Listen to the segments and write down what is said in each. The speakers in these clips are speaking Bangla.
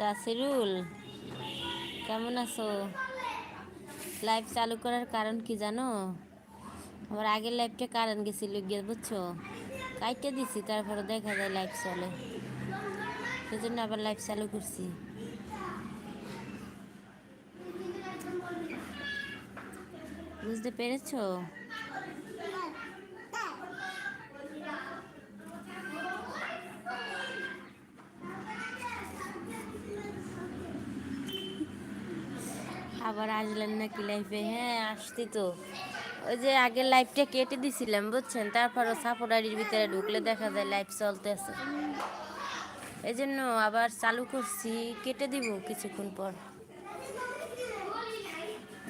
জাসিরুল কেমন আছো? লাইভ চালু করার কারণ কি জানো? আমার আগের লাইভটা কারণ গেছিল গিয়ে, বুঝছ? কাইটে দিছি, তারপরে দেখা যায় লাইভ চলে। সেজন্য আবার লাইভ চালু করছি। বুঝতে পেরেছ? আবার আসলেন নাকি লাইফে হ্যাঁ আসতি তো। ওই যে আগের লাইফটা কেটে দিছিলাম, বুঝছেন? তারপরও সাপোরারির ভিতরে ঢুকলে দেখা যায় লাইফ চলতেছে। এই জন্য আবার চালু করছি, কেটে দিব কিছুক্ষণ পর।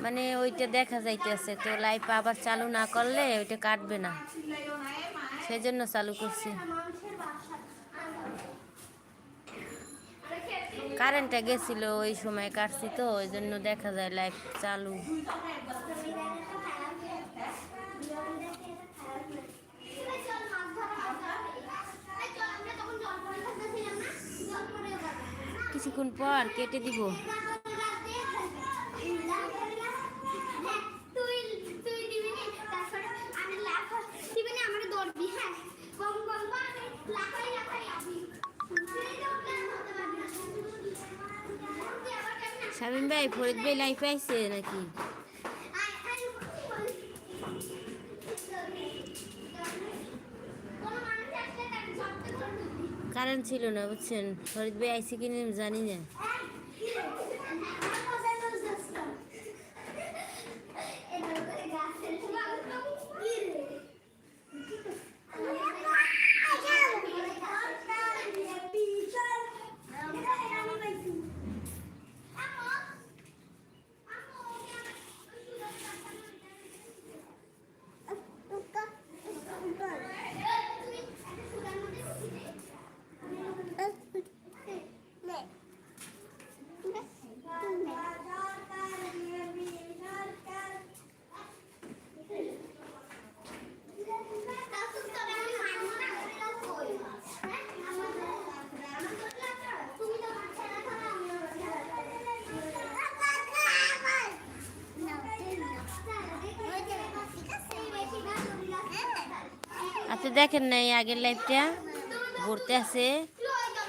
মানে ওইটা দেখা যাইতেছে তো লাইফ আবার চালু না করলে ওইটা কাটবে না। সেই জন্য চালু করছি। কারেন্টটা গেছিল ওই সময় কাটছি তো, ওই জন্য দেখা যায় লাইট চালু। কিছুক্ষণ পর কেটে দিব। শামিম ভাই, ফরিদ ভাই লাইফে আইছে নাকি? কারেন্ট ছিল না, বুঝছেন? ফরিদ ভাই আইছে কিনা জানি না। আপনি দেখেন নাই আগের লাইফটা ঘুরতে আছে।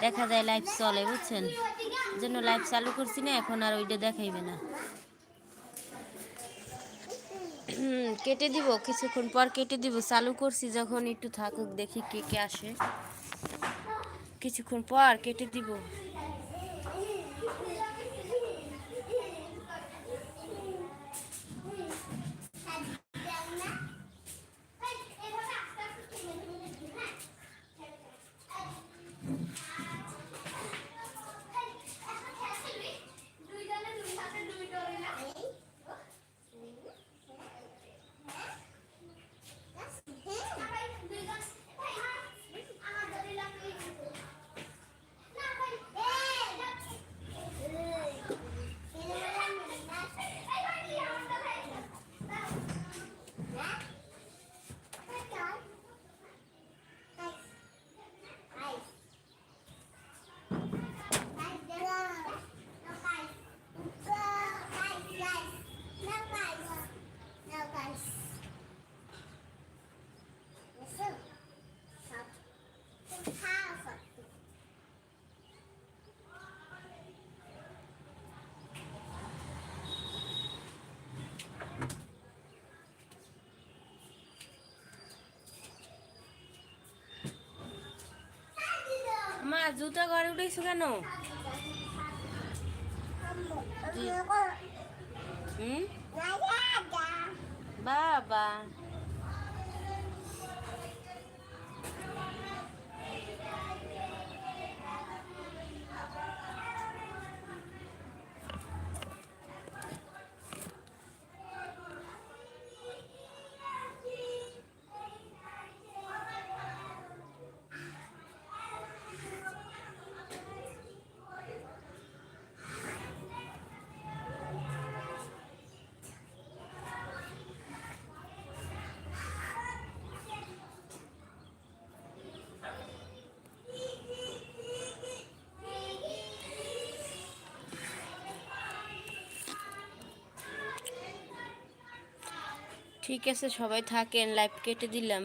দেখা যায় লাইফ চলে, বুঝছেন? জন্য লাইভ চালু করছি না, এখন আর ওইটা দেখাইবে না। কেটে দিব, কিছুক্ষণ পর কেটে দিব। চালু করছি, যখন একটু থাকুক, দেখি কে কে আসে। কিছুক্ষণ পর কেটে দিব। জুতো ঘরে উঠেছো কেন? বাবা। ঠিক আছে সবাই থাকেন লাইভ কেটে দিলাম।